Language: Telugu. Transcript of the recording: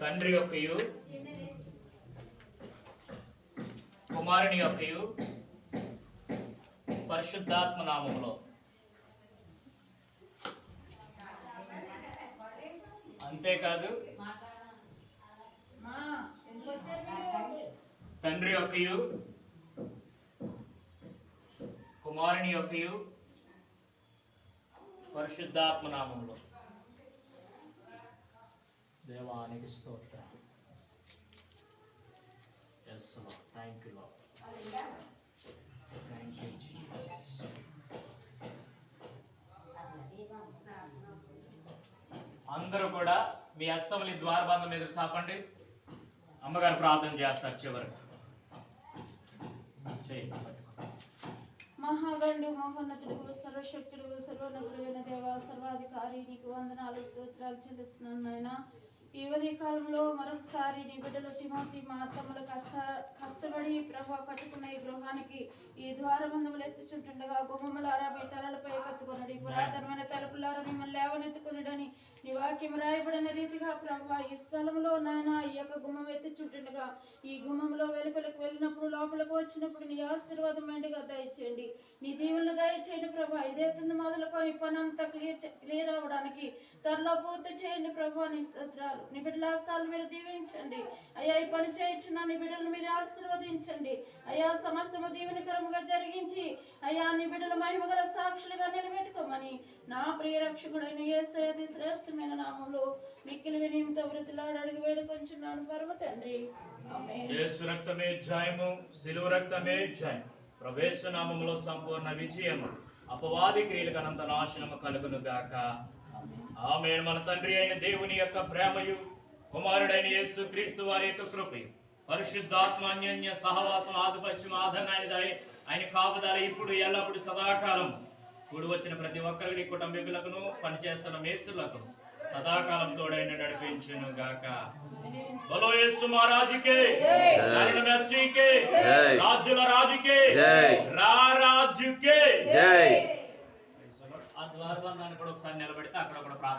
తండ్రి యొక్కయు కుమారుని యొక్కయు పరిశుద్ధాత్మ నామములో. అంతేకాదు తండ్రి యొక్కయు కుమారుని యొక్కయు పరిశుద్ధాత్మ నామములో. దేవానికి స్తోత్రం. Yes thank you thank you అందరూ కూడా మీ హస్తములు ద్వారబంధం మీద చాపండి. అమ్మగారు ప్రార్థన చేస్తారు చివరికి. చేయండి మహాగండు మహోన్నతుడు సర్వశక్తుడు సర్వనగుడైన దేవ సర్వాధికారి నీకు వందనాలు స్తోత్రాలు చెల్లిస్తున్నాను నాయన. ఈ ఉదయ కాలంలో మరొకసారి నీ బిడ్డలు తిమోతి మా తమ్ముడు కష్ట కష్టపడి ప్రభా కట్టుకున్న ఈ గృహానికి ఈ ద్వారబంధములు ఎత్తుచుంటుండగా గుమ్మములారా మీ తలలపై కత్తుకొనడి. పురాతనమైన తలుపులారా మిమ్మల్ని లేవనెత్తుకునడని నీ వాక్యం రాయబడిన రీతిగా ప్రభా ఈ స్థలంలో నాయన ఈ యొక్క గుమ్మం ఎత్తుచుంటుండగా ఈ గుమ్మంలో వెలుపలకు వెళ్ళినప్పుడు లోపలికి వచ్చినప్పుడు నీ ఆశీర్వాదం మెండుగా దయచేయండి. నీ దీవెనలు చేయండి ప్రభా. ఇదేతుంది మొదలుకొని పని అంతా క్లియర్ క్లియర్ అవ్వడానికి త్వరలో పూర్తి చేయండి ప్రభా నీ స్తోత్రాలు. నీ బిడ్డల ఆస్తాలు మీరు దీవించండి. అయ్యా ఈ పని చేయించున్న నీ బిడ్డలను మీరు ఆశీర్వదించండి. అయ్యా సమస్తము దీవెనకరముగా జరిగించి అయ్యా నీ బిడ్డల మహిమగల సాక్షులుగా నిలబెట్టుకోమని నా ప్రియ రక్షకుడైన యేసయ్యది శ్రేష్టమైన నామంలో మిక్కిలి వినయంతో వృత్తిలాడు అడిగి వేడుకొంచున్నాను పరమ తండ్రి. రక్తమే జాయము సిలువ రక్తమే జాయము ప్రవేశ నామములో సంపూర్ణ విజయము అపవాది క్రియలకు అనంత నాశనము కలుగును గాక ఆమె మన తండ్రి అయిన దేవుని యొక్క ప్రేమయు కుమారుడైన యేసు క్రీస్తు వారి యొక్క కృపయు పరిశుద్ధాత్మాన్య సహవాసం ఆధిపత్యం ఆదరణ ఆయన ఆయన కాపుదల ఇప్పుడు ఎల్లప్పుడు సదాకాలం కూడి వచ్చిన ప్రతి ఒక్కరికి కుటుంబీకులకును పనిచేస్తున్న మేస్తులకు సదాకాలం తోడైన నడిపించును గాక బలో యేసు మహారాజుకే మెస్సీకే. రాజుల రాజుకే జై. రా రాజుకే జై ఆ ద్వారబంధాన్ని కూడా ఒకసారి నిలబెడితే అక్కడ కూడా ప్రార్థన